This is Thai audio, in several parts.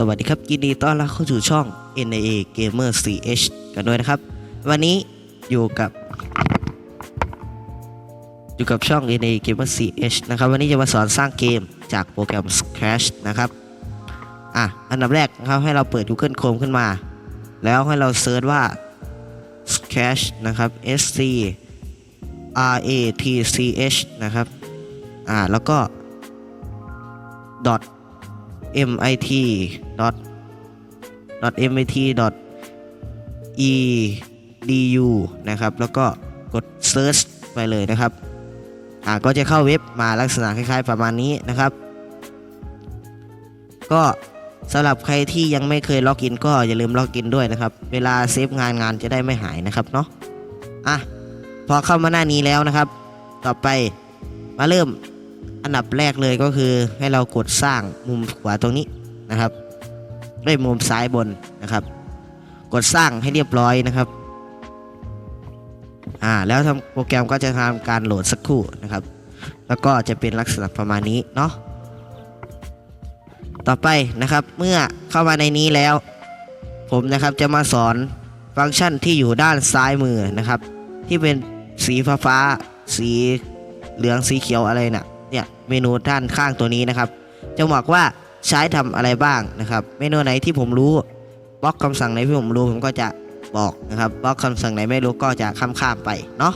สวัสดีครับยินดีต้อนรับเข้าสู่ช่อง NAA Gamer CH กันด้วยนะครับ วันนี้อยู่กับ อยู่กับช่อง NAA Gamer CH นะครับวันนี้จะมาสอนสร้างเกมจากโปรแกรม Scratch นะครับอะอันดับแรกนะครับให้เราเปิด Google Chrome ขึ้นมา แล้วให้เราเซิร์ชว่า Scratch นะครับ S C R A T C H นะครับอ่าแล้วก็ dot mit dot dot mit dot edu นะครับ แล้วก็กด search ไปเลยนะครับ อ่า ก็จะเข้าเว็บมาลักษณะคล้ายๆ ประมาณนี้นะครับ ก็สำหรับใครที่ยังไม่เคยล็อกอินก็อย่าลืมล็อกอินด้วยนะครับ เวลาเซฟงานงานจะได้ไม่หายนะครับเนาะ อะ พอเข้ามาหน้านี้แล้วนะครับ ต่อไปมาเริ่ม อันดับแรกเลยก็คือให้เรากดสร้างมุมขวาตรงนี้นะครับ ด้วยมุมซ้ายบนนะครับ กดสร้างให้เรียบร้อยนะครับอ่าแล้วทำโปรแกรมก็จะทำการโหลดสักครู่นะครับ แล้วก็จะเป็นลักษณะประมาณนี้เนาะต่อไปนะครับเมื่อเข้ามาในนี้แล้ว ผมนะครับจะมาสอนฟังก์ชันที่อยู่ด้านซ้ายมือนะครับ ที่เป็นสีฟ้าฟ้า สีเหลืองสีเขียวอะไรนะเนี่ย เมนูด้านข้างตัวนี้นะครับ จะบอกว่าใช้ทำอะไรบ้างนะครับ เมนูไหนที่ผมรู้บล็อกคำสั่งไหนที่ผมรู้ผมก็จะบอกนะครับบล็อกคำสั่งไหนไม่รู้ก็จะข้ามข้ามไปเนาะ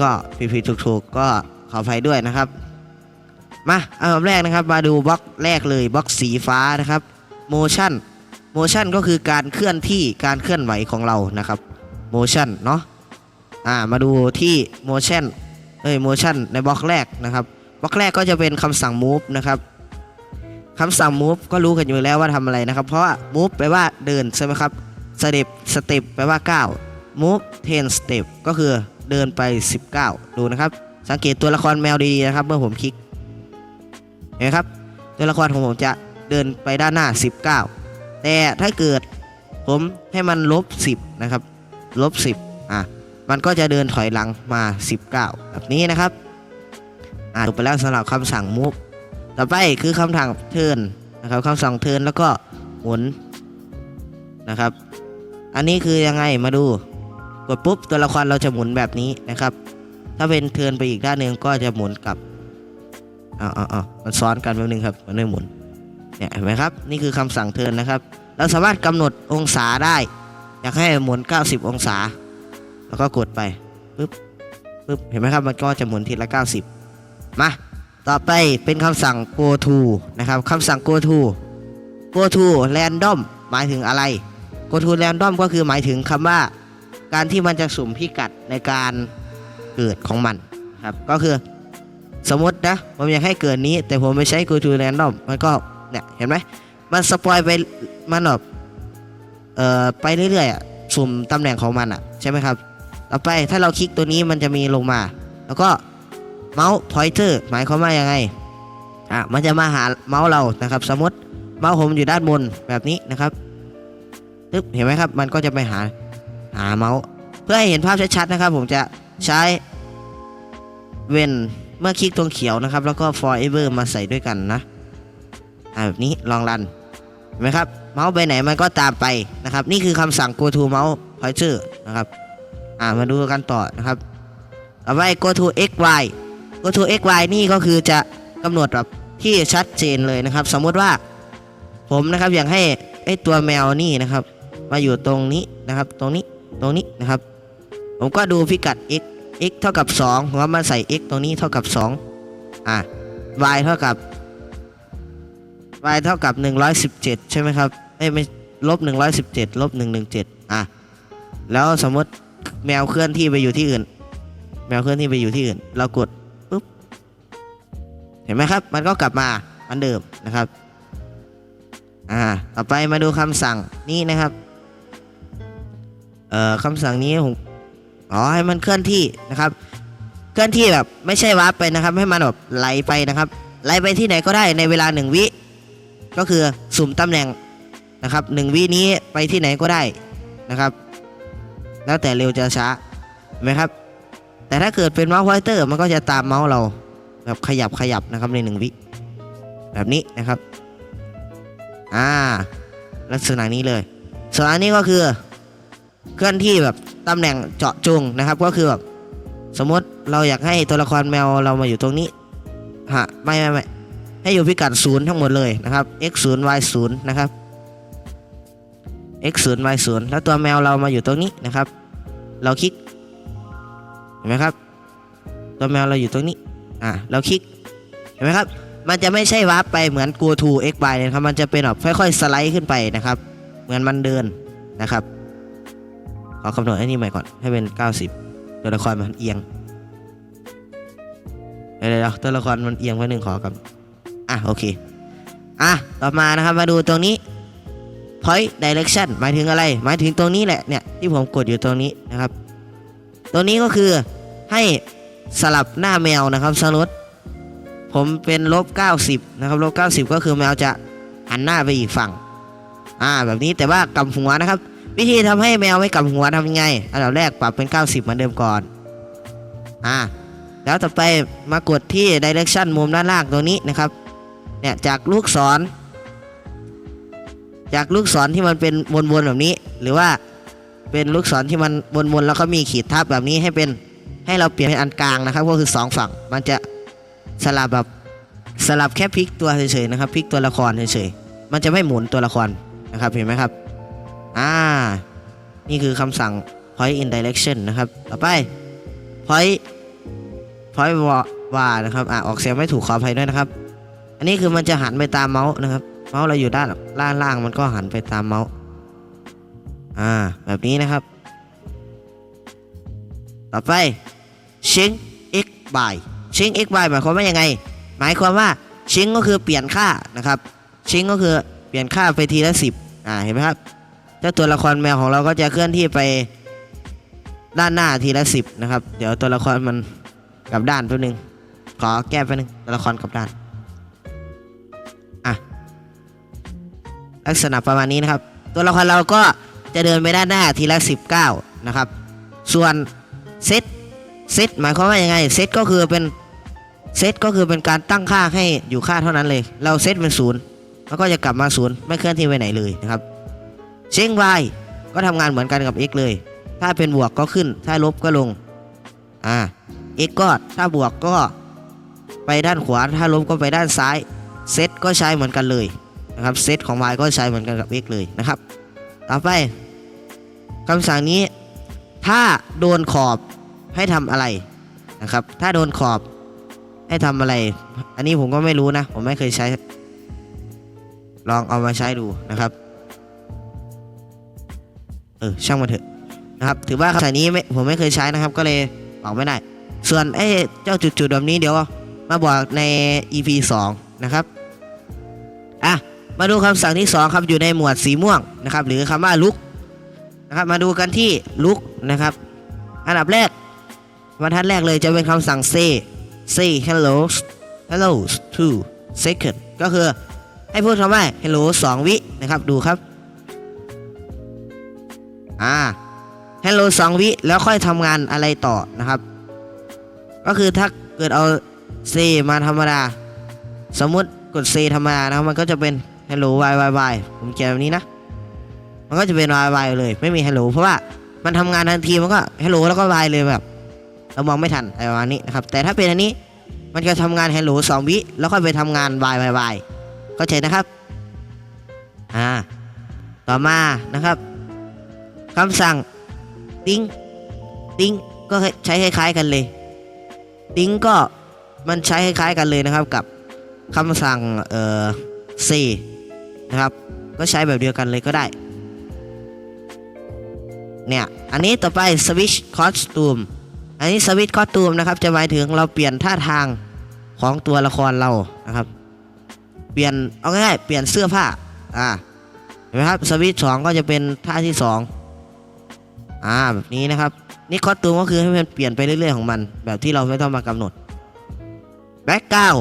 ก็ผิดๆถูกๆ ก็ขออภัยด้วยนะครับ มาอันดับแรกนะครับ มาดูบล็อกแรกเลยบล็อกสีฟ้านะครับ motion motion ก็คือการเคลื่อนที่การเคลื่อนไหวของเรานะครับ motion เนาะอ่ามาดูที่ motion เอ้ย motion ในบล็อกแรกนะครับ บล็อกแรกก็จะเป็นคำสั่ง move นะครับคำสั่ง move ก็รู้กันอยู่แล้วว่าทำอะไรนะครับ เพราะว่า move แปลว่าเดินใช่ไหมครับ step step แปลว่าก้าว move 10 step ก็คือเดินไป 19 ดูนะครับ สังเกตตัวละครแมวดีๆนะครับ เมื่อผมคลิกเห็นไหมครับตัวละครของผมจะเดินไปด้านหน้า 19 แต่ถ้าเกิดผมให้มันลบ 10 นะครับ ลบ 10 อะ มันก็จะเดินถอยหลังมา 19 แบบนี้นะครับ อ่าจบไปแล้วสำหรับคำสั่ง move ต่อไปคือคำสั่ง turn นะครับคำสั่ง turn แล้วก็หมุนนะครับ อันนี้คือยังไงมาดูกดปุ๊บตัวละครเราจะหมุนแบบนี้นะครับ ถ้าเป็น turn ไปอีกด้านหนึ่งก็จะหมุนกลับอ้าวอ้าวอ้าวมันซ้อนกันแป๊บนึงครับมันไม่หมุนเนี่ยเห็นไหมครับนี่คือคำสั่ง turn นะครับ เราสามารถกำหนดองศาได้ อยากให้หมุน 90 องศา แล้วก็กดไปปึ๊บปึ๊บเห็นไหมครับมันก็จะหมุนทีละ 90 มาต่อไปเป็นคำสั่ง go to นะครับคำสั่ง go to go to random หมายถึงอะไร go to random ก็คือหมายถึงคำว่า การที่มันจะสุ่มพิกัดในการเกิดของมันครับก็คือสมมตินะผมอยากให้เกิดนี้ แต่ผมไม่ใช้ go to random มันก็เนี่ยเห็นไหมมันสปอยไปมันแบบเอ่อไปเรื่อยๆสุ่มตำแหน่งของมันอะใช่ไหมครับ ต่อไปถ้าเราคลิกตัวนี้มันจะมีลงมา แล้วก็ เมาส์พอยเตอร์หมายความว่ายังไงอะมันจะมาหาเมาส์เรานะครับ สมมติเมาส์ผมอยู่ด้านบนแบบนี้นะครับตึ๊บเห็นไหมครับ มันก็จะไปหาหาเมาส์เพื่อให้เห็นภาพชัดๆนะครับ ผมจะใช้เว้นเมื่อคลิกตรงเขียวนะครับ แล้วก็ forever มาใส่ด้วยกันนะอ่าแบบนี้ลองรันเห็นไหมครับเมาส์ไปไหนมันก็ตามไปนะครับ นี่คือคำสั่ง go to mouse pointer นะครับ อ่ามาดูกันต่อนะครับต่อไป go to x y go to x y นี่ก็คือจะกำหนดแบบที่ชัดเจนเลยนะครับ สมมุติว่าผมนะครับอยากให้ไอตัวแมวนี่นะครับ มาอยู่ตรงนี้นะครับ ตรงนี้ตรงนี้นะครับ ผมก็ดูพิกัด x x เท่ากับ 2ผมก็มาใส่ x ตรงนี้เท่ากับ 2 อะ y เท่ากับ y เท่ากับ 117 ใช่ไหมครับเอ้ยไม่ลบ117ลบ117 อะ แล้วสมมติแมวเคลื่อนที่ไปอยู่ที่อื่น แมวเคลื่อนที่ไปอยู่ที่อื่น เรากด เห็นไหมครับ มันก็กลับมาเหมือนเดิมนะครับอ่าต่อไปมาดูคำสั่งนี้นะครับเอ่อคำสั่งนี้ผมอ๋อให้มันเคลื่อนที่นะครับ เคลื่อนที่แบบไม่ใช่วาร์ปไปนะครับ ให้มันแบบไหลไปนะครับไหลไปที่ไหนก็ได้ในเวลาหนึ่งวิก็คือสุ่มตำแหน่งนะครับหนึ่งวินี้ไปที่ไหนก็ได้นะครับ แล้วแต่เร็วจะช้าเห็นไหมครับ แต่ถ้าเกิดเป็นเมาส์ไวเตอร์มันก็จะตามเมาส์เรา แบบขยับขยับนะครับในหนึ่งวิ แบบนี้นะครับ อ่า ลักษณะนี้เลย ส่วนอันนี้ก็คือ เคลื่อนที่แบบตำแหน่งเจาะจงนะครับ ก็คือแบบสมมติเราอยากให้ตัวละครแมวเรามาอยู่ตรงนี้ฮะไม่ไม่ไม่ให้อยู่พิกัดศูนย์ทั้งหมดเลยนะครับ x 0 y 0นะครับ x 0 y 0แล้วตัวแมวเรามาอยู่ตรงนี้นะครับ เราคลิกเห็นไหมครับ ตัวแมวเราอยู่ตรงนี้ อ่าเราคลิกเห็นไหมครับมันจะไม่ใช่วาร์ปไปเหมือน go to x by นะครับมันจะเป็นแบบค่อยๆสไลด์ขึ้นไปนะครับ เหมือนมันเดินนะครับขอคำนวณไอ้นี่ใหม่ก่อนให้เป็น 90 ตัวละครมันเอียงเดี๋ยวตัวละครมันเอียงไว้หนึ่งขอกับอะโอเคอะต่อมานะครับมาดูตรงนี้ point direction หมายถึงอะไร หมายถึงตรงนี้แหละเนี่ยที่ผมกดอยู่ตรงนี้นะครับตรงนี้ก็คือให้ สลับหน้าแมวนะครับสรุปผมเป็นลบ90นะครับลบ90 ก็คือแมวจะหันหน้าไปอีกฝั่ง อ่าแบบนี้แต่ว่ากำหัวนะครับ วิธีทำให้แมวไม่กำหัวทำยังไงอันดับแรกปรับเป็น 90 เหมือนเดิมก่อน อ่า แล้วต่อไปมากดที่ direction มุมด้านล่างตรงนี้นะครับ เนี่ยจากลูกศร จากลูกศรที่มันเป็นวนๆแบบนี้ หรือว่าเป็นลูกศรที่มันวนๆแล้วก็มีขีดทับแบบนี้ให้เป็น ให้เราเปลี่ยนเป็นอันกลางนะครับ ก็คือสองฝั่ง มันจะสลับแบบสลับแค่พลิกตัวเฉยๆนะครับพลิกตัวละครเฉยๆมันจะไม่หมุนตัวละครนะครับเห็นไหมครับอ่านี่คือคำสั่ง point in direction นะครับต่อไป point point ว่านะครับอ่าออกเสียงไม่ถูกขออภัยด้วยนะครับ อันนี้คือมันจะหันไปตามเมาส์นะครับ เมาส์เราอยู่ด้านล่างล่างมันก็หันไปตามเมาส์อ่าแบบนี้นะครับ ต่อไป change x by change x by หมายความว่ายังไง หมายความว่า change ก็คือเปลี่ยนค่านะครับ change ก็คือเปลี่ยนค่าไปทีละสิบอ่าเห็นไหมครับเจ้าตัวละครแมวของเราก็จะเคลื่อนที่ไปด้านหน้าทีละสิบนะครับ เดี๋ยวตัวละครมันกลับด้านแป๊บนึงขอแก้แป๊บนึงตัวละครกลับด้านอะลักษณะประมาณนี้นะครับ ตัวละครเราก็จะเดินไปด้านหน้าทีละ 19 นะครับ ส่วนเซต เซตหมายความว่ายังไงเซตก็คือเป็นเซตก็คือเป็นการตั้งค่าให้อยู่ค่าเท่านั้นเลย เราเซตเป็นศูนย์แล้วก็จะกลับมาศูนย์ไม่เคลื่อนที่ไปไหนเลยนะครับเชง y ก็ทำงานเหมือนกันกับ x เลย ถ้าเป็นบวกก็ขึ้น ถ้าลบก็ลงอ่า x ก็ถ้าบวกก็ไปด้านขวา ถ้าลบก็ไปด้านซ้ายเซตก็ใช้เหมือนกันเลยนะครับเซตของ y ก็ใช้เหมือนกันกับ x เลยนะครับ ต่อไปคำสั่งนี้ถ้าโดนขอบ ให้ทำอะไรนะครับ ถ้าโดนขอบให้ทำอะไร อันนี้ผมก็ไม่รู้นะ ผมไม่เคยใช้ ลองเอามาใช้ดูนะครับ เออช่างมันเถอะนะครับ ถือว่าคำสั่งนี้ไม่ผมไม่เคยใช้นะครับ ก็เลยบอกไม่ได้ ส่วนไอ้เจ้าจุดๆแบบนี้เดี๋ยวมาบอกใน EP 2 นะครับอะมาดูคำสั่งที่ 2 ครับอยู่ในหมวดสีม่วงนะครับ หรือคำว่าลุกนะครับ มาดูกันที่ลุกนะครับ อันดับแรก บรรทัดแรกเลยจะเป็นคำสั่ง say say hello hello two second ก็คือให้พูดคำว่า hello 2 วินะครับดูครับอ่า hello 2 วิแล้วค่อยทำงานอะไรต่อนะครับ ก็คือถ้าเกิดเอา say มาธรรมดา สมมติกด say ธรรมดานะครับมันก็จะเป็น hello y y y ผมเขียนแบบนี้นะ มันก็จะเป็น y y เลยไม่มี hello เพราะว่ามันทำงานทันทีมันก็ hello แล้วก็ y เลยแบบ เรามองไม่ทันอะไรประมาณนี้นะครับแต่ถ้าเป็นอันนี้มันจะทำงาน hello 2วิแล้วค่อยไปทำงาน y y y เข้าใจนะครับอ่าต่อมานะครับคำสั่งติ้งติ้งก็ใช้คล้ายๆกันเลย ติ้งก็มันใช้คล้ายๆกันเลยนะครับกับคำสั่งเอ่อ C นะครับ ก็ใช้แบบเดียวกันเลยก็ได้เนี่ย อันนี้ต่อไป switch costume อันนี้ switch costume นะครับ จะหมายถึงเราเปลี่ยนท่าทางของตัวละครเรานะครับ เปลี่ยนเอาง่ายๆเปลี่ยนเสื้อผ้าอ่าเห็นไหมครับสวิตสองก็จะเป็นท่าที่สองอ่าแบบนี้นะครับนี่คอตูมก็คือให้มันเปลี่ยนไปเรื่อยๆของมัน แบบที่เราไม่ต้องมากำหนดแบ็กกราว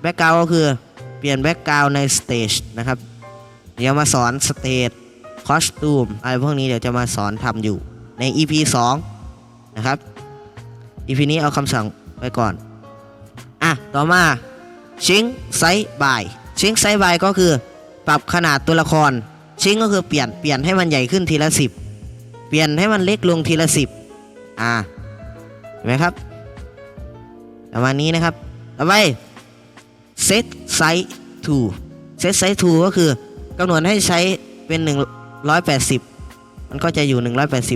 แบ็กกราวก็คือเปลี่ยนแบ็กกราวในสเตจนะครับเดี๋ยวมาสอนสเตจคอสตูมอะไรพวกนี้เดี๋ยวจะมาสอนทำอยู่ใน EP 2 นะครับ EP นี้เอาคำสั่งไปก่อน อะ ต่อมาชิงไซบายชิงไซบายก็คือปรับขนาดตัวละคร ชิงก็คือเปลี่ยนเปลี่ยนให้มันใหญ่ขึ้นทีละสิบเปลี่ยนให้มันเล็กลงทีละสิบอ่าเห็นไหมครับประมาณนี้นะครับต่อไป set size to set size to ก็คือกำหนดให้ใช้เป็น 180 มันก็จะอยู่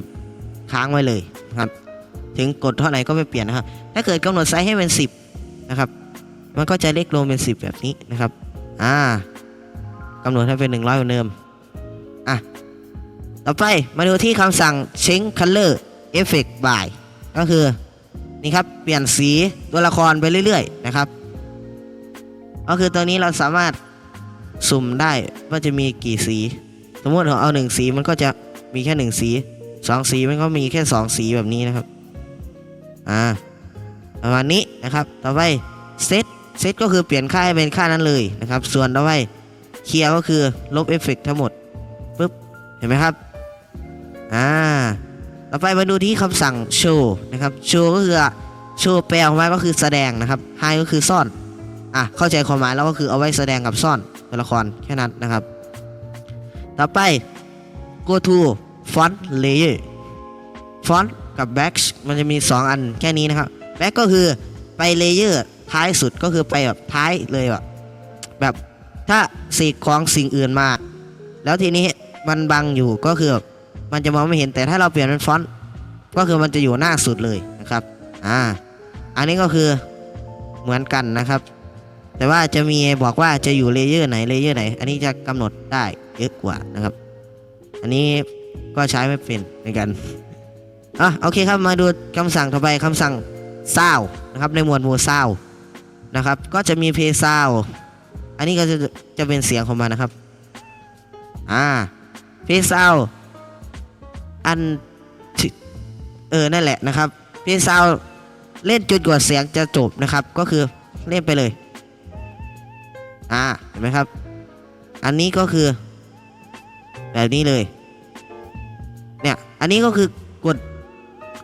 180 ค้างไว้เลยครับ ถึงกดเท่าไหร่ก็ไม่เปลี่ยนนะครับ ถ้าเกิดกำหนดไซส์ให้เป็น 10 นะครับ มันก็จะเล็กลงเป็น 10 แบบนี้นะครับ อ่ากำหนดให้เป็น 100เหมือนเดิม อะ ต่อไปมาดูที่คำสั่ง change color effect by ก็คือ นี่ครับ เปลี่ยนสีตัวละครไปเรื่อยๆ นะครับ ก็คือตัวนี้เราสามารถสุ่มได้ว่าจะมีกี่สี สมมติเราเอาหนึ่งสีมันก็จะมีแค่หนึ่งสีสองสีมันก็มีแค่สองสีแบบนี้นะครับ อ่าประมาณนี้นะครับ ต่อไปเซตเซตก็คือเปลี่ยนค่าให้เป็นค่านั้นเลยนะครับ ส่วนต่อไปเคลียร์ก็คือลบเอฟเฟกต์ทั้งหมดปุ๊บเห็นไหมครับอ่าต่อไปมาดูที่คำสั่งโชว์นะครับโชว์ก็คือโชว์แปลออกมาก็คือแสดงนะครับไฮก็คือซ่อนอะเข้าใจความหมายแล้วก็คือเอาไว้แสดงกับซ่อนตัวละครแค่นั้นนะครับ ต่อไป go to font layer font กับ back มันจะมี 2 อันแค่นี้นะครับ back ก็คือไปเลเยอร์ท้ายสุดก็คือไปแบบท้ายเลยแบบแบบถ้าสีของสิ่งอื่นมา แล้วทีนี้มันบังอยู่ก็คือแบบมันจะมองไม่เห็นแต่ถ้าเราเปลี่ยนเป็นฟอนต์ก็คือมันจะอยู่หน้าสุดเลยนะครับอ่าอันนี้ก็คือเหมือนกันนะครับ แต่ว่าจะมีบอกว่าจะอยู่เลเยอร์ไหนเลเยอร์ไหน อันนี้จะกำหนดได้เยอะกว่านะครับ อันนี้ก็ใช้ไม่เป็นเหมือนกัน อะโอเคครับมาดูคำสั่งต่อไปคำสั่งซาวนะครับในหมวดหมู่ซาวนะครับ ก็จะมีเพย์ซาวอันนี้ก็จะจะเป็นเสียงของมันนะครับอ่าเพย์ซาวอันเออนั่นแหละนะครับเพย์ซาวเล่นจนกว่าเสียงจะจบนะครับ ก็คือเล่นไปเลยอ่าเห็นไหมครับ อันนี้ก็คือแบบนี้เลยเนี่ยอันนี้ก็คือกด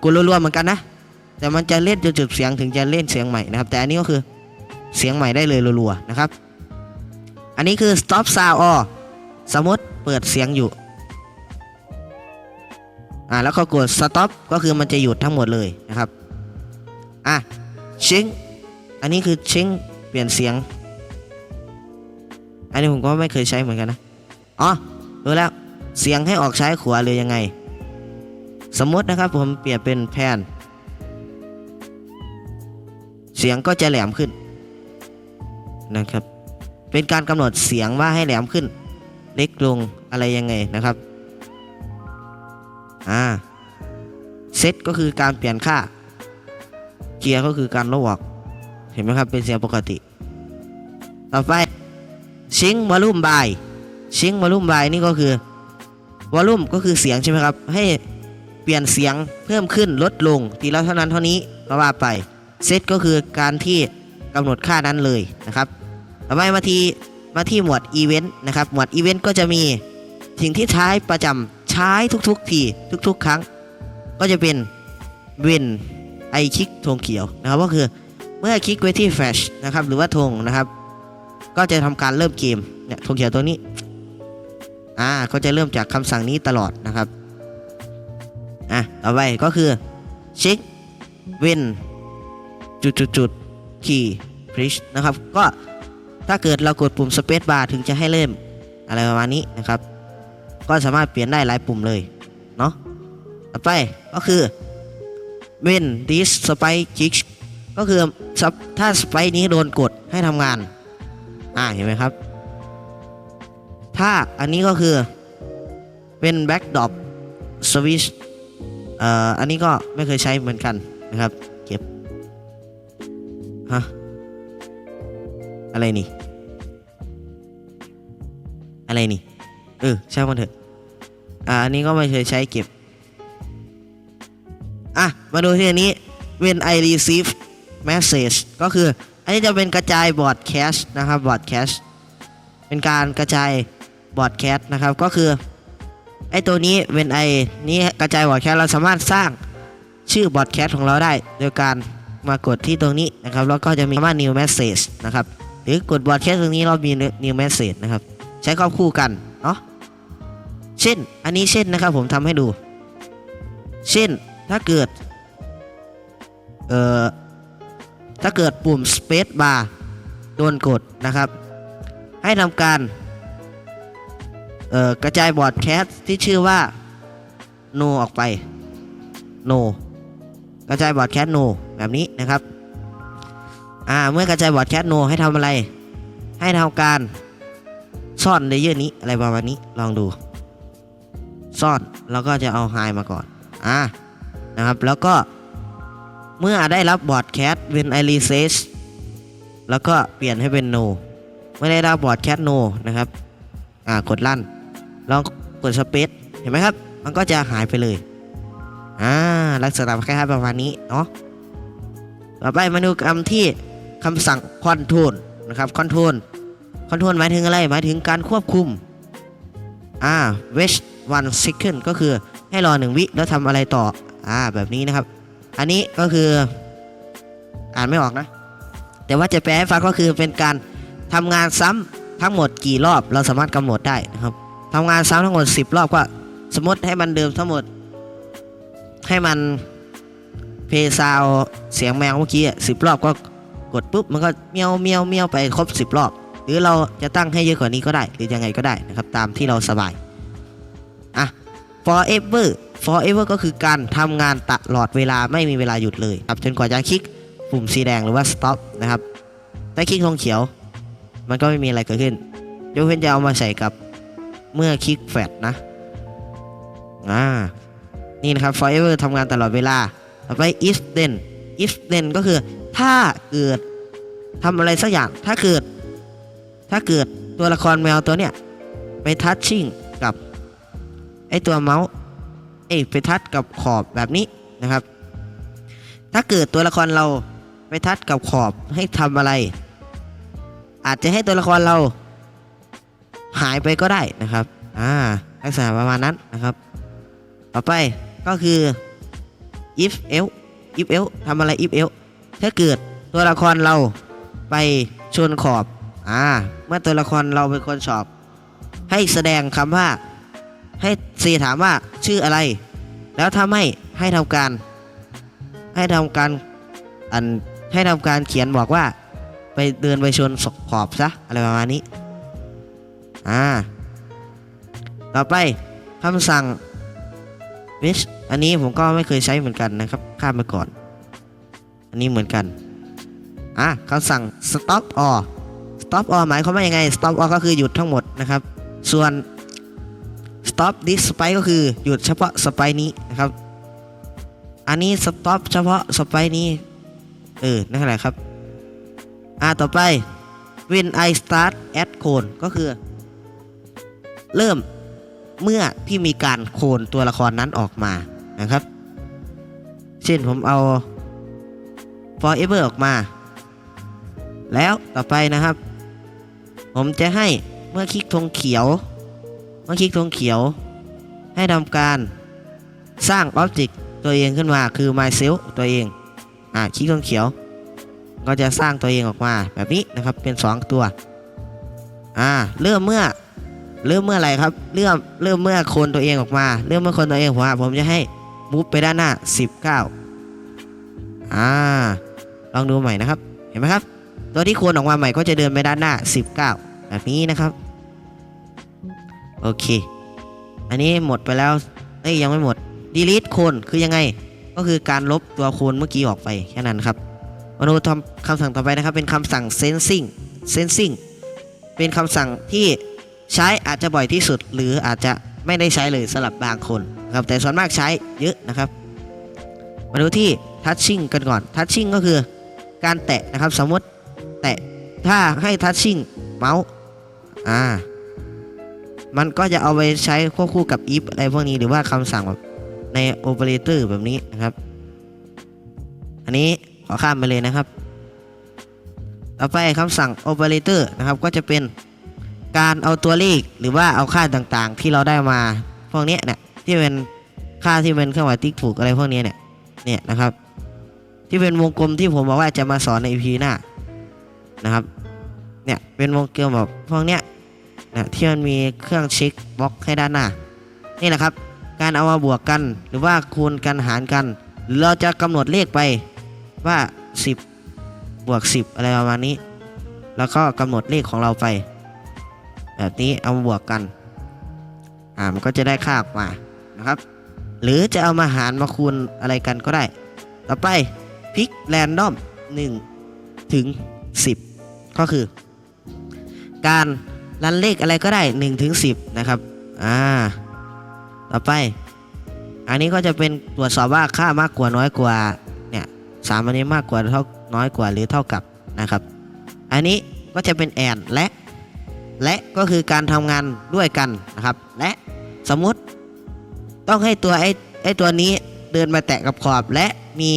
กดรัวๆเหมือนกันนะ แต่มันจะเล่นจนจบเสียงถึงจะเล่นเสียงใหม่นะครับ แต่อันนี้ก็คือเสียงใหม่ได้เลยรัวๆนะครับ อันนี้คือ stop sound or สมมติเปิดเสียงอยู่ อ่าแล้วก็กด stop ก็คือมันจะหยุดทั้งหมดเลยนะครับ อะชิงอันนี้คือชิงเปลี่ยนเสียง อันนี้ผมก็ไม่เคยใช้เหมือนกันนะ อ๋อรู้แล้ว เสียงให้ออกซ้ขวาเลยยังไง สมมตินะครับผมเปลี่ยนเป็นแพน เสียงก็จะแหลมขึ้นนะครับ เป็นการกำหนดเสียงว่าให้แหลมขึ้น เล็กลงอะไรยังไงนะครับอ่าเซตก็คือการเปลี่ยนค่า เกียร์ก็คือการลบออก เห็นไหมครับ เป็นเสียงปกติ ต่อไปชิงวอลลุ่มบายชิงวอลลุ่มบายนี่ก็คือวอลลุ่มก็คือเสียงใช่ไหมครับ ให้ เปลี่ยนเสียงเพิ่มขึ้นลดลงทีละเท่านั้นเท่านี้ก็ว่าไปเซตก็คือการที่กำหนดค่านั้นเลยนะครับต่อไปมาที่มาที่หมวดอีเวนต์นะครับหมวดอีเวนต์ก็จะมีสิ่งที่ใช้ประจำใช้ทุกๆทีทุกๆ ครั้ง ก็จะเป็นเวนไอคลิกธงเขียวนะครับก็คือเมื่อคลิกไว้ที่แฟชนะครับหรือว่าธงนะครับ ก็จะทำการเริ่มเกมเนี่ยธงเขียวตัวนี้อ่าก็จะเริ่มจากคำสั่งนี้ตลอดนะครับ อะ ต่อไปก็คือเช็คเว้นจุดจุดจุดคีย์พริชนะครับ ก็ถ้าเกิดเรากดปุ่มสเปซบาร์ถึงจะให้เริ่มอะไรประมาณนี้นะครับ ก็สามารถเปลี่ยนได้หลายปุ่มเลย เนาะต่อไปก็คือ when this spike kicks ก็คือถ้าสไปนี้โดนกดให้ทำงาน อ่าเห็นไหมครับ ถ้าอันนี้ก็คือเป็น backdrop switch อ่ออันนี้ก็ไม่เคยใช้เหมือนกันนะครับ เก็บ ฮะ อะไรนี่ อะไรนี่ เออใช่มันเถอะ อ่าอันนี้ก็ไม่เคยใช้เก็บ อะ มาดูที่อันนี้ when I receive message ก็คือ อันนี้จะเป็นกระจายบอร์ดแคชนะครับบอร์ดแคชเป็นการกระจายบอร์ดแคสต์นะครับ ก็คือ ไอตัวนี้เป็นไอนี้กระจายบอร์ดแคสเราสามารถสร้างชื่อบอร์ดแคสของเราได้ โดยการมากดที่ตรงนี้นะครับแล้วก็จะมีคำว่า new message นะครับหรือกดบอร์ดแคสตรงนี้เรามี new message นะครับใช้ควบคู่กันเนาะเช่น อันนี้เช่นนะครับผมทำให้ดู เช่นถ้าเกิดเอ่อถ้าเกิดปุ่ม space bar โดนกดนะครับ ให้ทำการ กระจายบอดแคสที่ชื่อว่า no ออกไป no กระจายบอดแคส no แบบนี้นะครับอ่าเมื่อกระจายบอดแคส no ให้ทำอะไร ให้ทำการซ่อนเลเยอร์นี้อะไรประมาณนี้ลองดู ซ่อนแล้วก็จะเอาไฮมาก่อนอ่านะครับแล้วก็เมื่อได้รับบอดแคส when I reset แล้วก็เปลี่ยนให้เป็น no ไม่ได้รับบอดแคส no นะครับอ่ากดลั่น ลองกดสเปซเห็นไหมครับ มันก็จะหายไปเลยอ่าลักษณะคล้ายๆประมาณนี้เนาะต่อไปมาดูคำที่คำสั่งคอนโทรลนะครับคอนโทรลคอนโทรลหมายถึงอะไร หมายถึงการควบคุมอ่า wait one second ก็คือให้รอหนึ่งวิแล้วทำอะไรต่ออ่าแบบนี้นะครับ อันนี้ก็คืออ่านไม่ออกนะ แต่ว่าจะแปลให้ฟังก็คือเป็นการทำงานซ้ำทั้งหมดกี่รอบเราสามารถกำหนดได้นะครับ ทำงานซ้ำทั้งหมด 10 รอบก็สมมติให้มันเดิมทั้งหมด ให้มันเพซาวเสียงแมวเมื่อกี้สิบรอบก็กดปุ๊บมันก็เมียวเมียวเมียวไปครบ 10 รอบ หรือเราจะตั้งให้เยอะกว่านี้ก็ได้ หรือยังไงก็ได้นะครับตามที่เราสบายอะ forever forever ก็คือการทำงานตลอดเวลาไม่มีเวลาหยุดเลยครับจนกว่าจะคลิกปุ่มสีแดงหรือว่า stop นะครับถ้าคลิกธงเขียว มันก็ไม่มีอะไรเกิดขึ้นยกเว้นจะเอามาใส่กับ เมื่อคลิกแฟดนะอ่านี่นะครับ forever ทำงานตลอดเวลา ต่อไป if then if then ก็คือถ้าเกิดทำอะไรสักอย่าง ถ้าเกิด ถ้าเกิดตัวละครแมวตัวเนี้ยไปทัชชิ่งกับไอตัวเมาส์เอ้ยไปทัชกับขอบแบบนี้นะครับ ถ้าเกิดตัวละครเราไปทัชกับขอบให้ทำอะไร อาจจะให้ตัวละครเรา หายไปก็ได้นะครับอ่าลักษณะประมาณนั้นนะครับ ต่อไปก็คือ if else if else ทำอะไร if else ถ้าเกิดตัวละครเราไปชนขอบอ่าเมื่อตัวละครเราเป็นคนสอบ ให้แสดงคำว่า ให้ซีถามว่าชื่ออะไร แล้วถ้าไม่ให้ทำการ ให้ทำการอันให้ทำการเขียนบอกว่า ไปเดินไปชนขอบซะอะไรประมาณนี้ อ่า ต่อไปคำสั่ง which อันนี้ผมก็ไม่เคยใช้เหมือนกันนะครับ ข้ามไปก่อน อันนี้เหมือนกัน อะคำสั่ง stop all stop all หมายความว่ายังไง stop all ก็คือหยุดทั้งหมดนะครับ ส่วน stop this spike ก็คือหยุดเฉพาะสไปนี้นะครับ อันนี้ stop เฉพาะสไปนี้ เออ นั่นแหละครับ อ่า ต่อไป when I start at cone ก็คือ เริ่มเมื่อที่มีการโคลนตัวละครนั้นออกมานะครับ เช่นผมเอา forever ออกมา แล้วต่อไปนะครับ ผมจะให้เมื่อคลิกธงเขียว เมื่อคลิกธงเขียว ให้ทำการสร้างอ็อบเจกต์ตัวเองขึ้นมาคือ myself ตัวเอง อ่าคลิกธงเขียว ก็จะสร้างตัวเองออกมาแบบนี้นะครับเป็น 2 ตัว อ่า เริ่มเมื่อ เริ่มเมื่อไหรครับ เริ่มเริ่มเมื่อคนตัวเองออกมา เริ่มเมื่อคนตัวเองออกมาผมจะให้มูฟไปด้านหน้า 19 อ่า ลองดูใหม่นะครับ เห็นไหมครับ ตัวที่คนออกมาใหม่ก็จะเดินไปด้านหน้า 19 แบบนี้นะครับ โอเค อันนี้หมดไปแล้ว เอ้ยยังไม่หมด delete โคน คือยังไง ก็คือการลบตัวโคนเมื่อกี้ออกไปแค่นั้นครับมาดูทำคำสั่งต่อไปนะครับ เป็นคำสั่ง sensing sensing เป็นคำสั่งที่ ใช้อาจจะบ่อยที่สุด หรืออาจจะไม่ได้ใช้เลยสำหรับบางคนนะครับแต่ส่วนมากใช้เยอะนะครับ มาดูที่ touching กันก่อน touching ก็คือการแตะนะครับสมมติแตะถ้าให้ touching เมาส์อ่ามันก็จะเอาไปใช้ควบคู่กับ if อะไรพวกนี้หรือว่าคำสั่งแบบใน operator แบบนี้นะครับ อันนี้ขอข้ามไปเลยนะครับ ต่อไปคำสั่ง operator นะครับก็จะเป็น การเอาตัวเลขหรือว่าเอาค่าต่างๆ ที่เราได้มาพวกเนี้ยเนี่ยที่เป็นค่าที่เป็นเครื่องหมายติ๊กถูกอะไรพวกนี้เนี่ยเนี่ยนะครับ ที่เป็นวงกลมที่ผมบอกว่าจะมาสอนใน EP หน้านะครับเนี่ยเป็นวงกลมแบบพวกเนี้ยนะที่มันมีเครื่องเช็คบล็อกให้ด้านหน้านี่แหละครับ การเอามาบวกกันหรือว่าคูณกันหารกัน หรือเราจะกำหนดเลขไปว่า 10 บวก 10 อะไรประมาณนี้ แล้วก็กำหนดเลขของเราไป แบบนี้เอามาบวกกัน อ่ามันก็จะได้ค่าออกมานะครับ หรือจะเอามาหารมาคูณอะไรกันก็ได้ ต่อไปพลิกแรนดอม1ถึง10 ก็คือ การรันเลขอะไรก็ได้1ถึง10 นะครับ อ่า ต่อไป อันนี้ก็จะเป็นตรวจสอบว่าค่ามากกว่าน้อยกว่าเนี่ยสามอันนี้มากกว่าเท่าน้อยกว่าหรือเท่ากับนะครับ อันนี้ก็จะเป็นแอนและ และก็คือการทำงานด้วยกันนะครับ และสมมุติต้องให้ตัวไอ้ไอ้ตัวนี้เดินมาแตะกับขอบและมี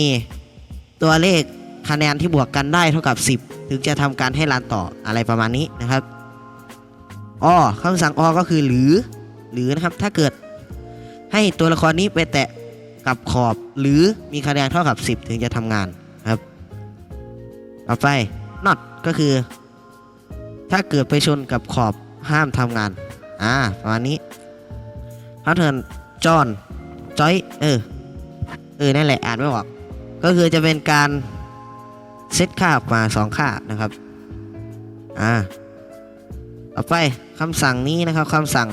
ตัวเลขคะแนนที่บวกกันได้เท่ากับ 10 ถึงจะทำการให้รันต่ออะไรประมาณนี้นะครับอคำสั่งอก็คือหรือ หรือนะครับถ้าเกิดให้ตัวละครนี้ไปแตะกับขอบ หรือมีคะแนนเท่ากับ 10 ถึงจะทำงานครับต่อไป not ก็คือ ถ้าเกิดไปชนกับขอบห้ามทำงาน อ่าประมาณนี้เขาเทิร์นจอนจอย เออ เออ นั่นแหละ อ่านไม่ออก ก็คือจะเป็นการเซตค่าออกมาสองค่านะครับ อ่า ต่อไปคำสั่งนี้นะครับคำสั่ง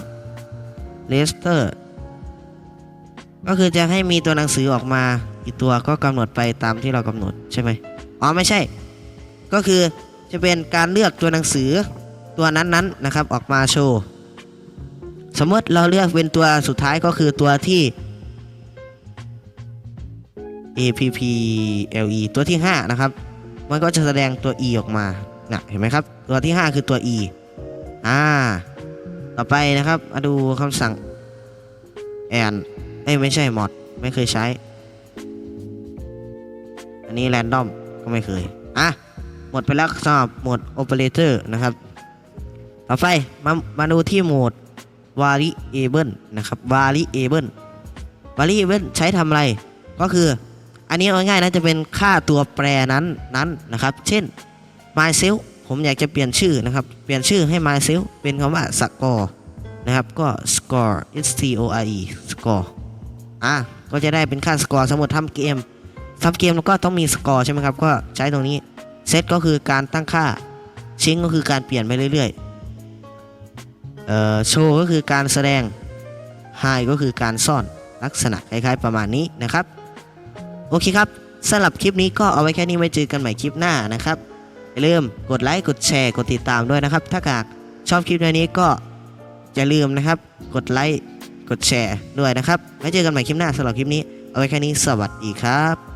register ก็คือจะให้มีตัวหนังสือออกมา อีกตัวก็กำหนดไปตามที่เรากำหนดใช่ไหมอ๋อ ไม่ใช่ ก็คือ จะเป็นการเลือกตัวหนังสือตัวนั้นๆนะครับออกมาโชว์สมมติเราเลือกเป็นตัวสุดท้ายก็คือตัวที่ A P P L E ตัวที่ 5 นะครับ มันก็จะแสดงตัว E ออกมานะเห็นไหมครับ ตัวที่ 5 คือตัว E อ่า ต่อไปนะครับ มาดูคำสั่ง and เอ้ยไม่ใช่ mod ไม่เคยใช้ อันนี้ random ก็ไม่เคย อะ หมดไปแล้วสำหรับโหมด operator นะครับ ต่อไปมามาดูที่โหมด variable นะครับ variable variable ใช้ทำอะไร ก็คือ อันนี้เอาง่ายๆนะจะเป็นค่าตัวแปรนั้นนั้นนะครับ เช่น myself ผมอยากจะเปลี่ยนชื่อนะครับ เปลี่ยนชื่อให้ myself เป็นคำว่า score นะครับ ก็ score s t o r e score อะก็จะได้เป็นค่า score สมมติทำเกมทำเกมแล้วก็ต้องมี score ใช่ไหมครับ ก็ใช้ตรงนี้ set ก็คือการตั้งค่า change ก็คือการเปลี่ยนไปเรื่อยๆเอ่อ show ก็คือการแสดง hide ก็คือการซ่อนลักษณะคล้ายๆประมาณนี้นะครับ โอเคครับสำหรับคลิปนี้ก็เอาไว้แค่นี้ไว้เจอกันใหม่คลิปหน้านะครับอย่าลืมกดไลค์กดแชร์กดติดตามด้วยนะครับ ถ้าหากชอบคลิปนี้ก็อย่าลืมนะครับ กดไลค์กดแชร์ด้วยนะครับไว้เจอกันใหม่คลิปหน้าสำหรับคลิปนี้ เอาไว้แค่นี้สวัสดีครับ